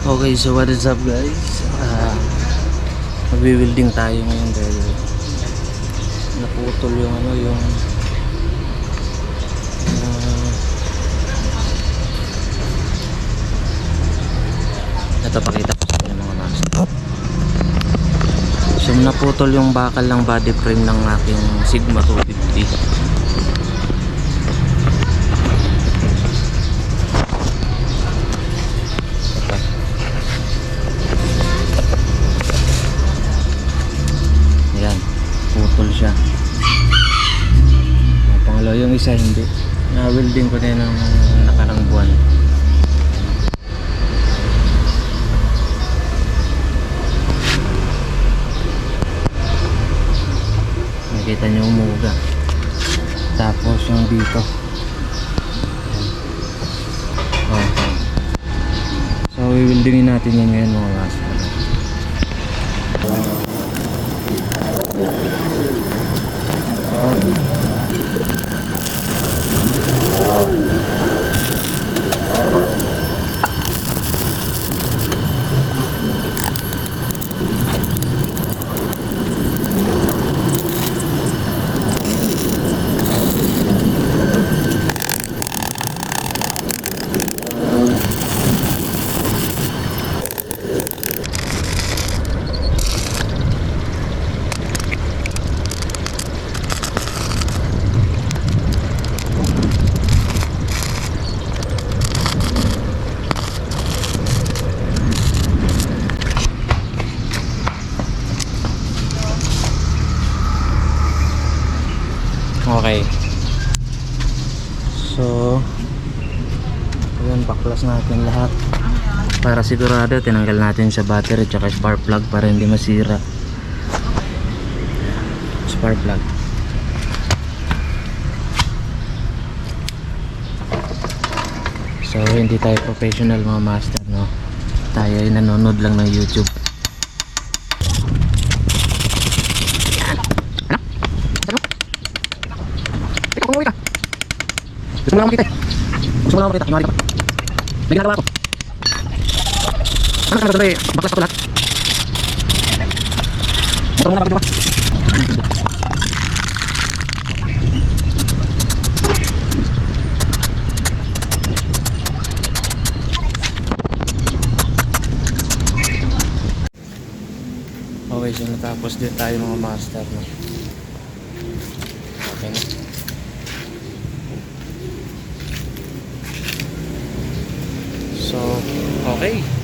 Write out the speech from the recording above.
Okay, so what is up guys? Uh, Magwi-welding tayo ngayon dahil naputol yung ano yung uh, ito pakita ko sa inyo mga master so naputol yung bakal ng body frame ng aking Sigma 250 putol siya. Ang pangalawa yung isa hindi. Na-welding ko din ng nakarang buwan. Nakita niyo umuga. Tapos yung dito. Oh. So, wiwildingin natin yan ngayon mga master. Okay. So, ayan, baklas natin lahat. Para sigurado, tinanggal natin sa battery tsaka spark plug para hindi masira. Spark plug. So, hindi tayo professional mga master, no? Tayo ay nanonood lang ng YouTube. Kung ka. Gusto mo lang makita eh. Gusto mo lang makita. Kunwari ka. May ginagawa ako. Ano ka nagsasabi? Baklas ako lahat. Motor mo na bakit ba? Okay, so natapos din tayo mga master, no? Okay na. So, okay.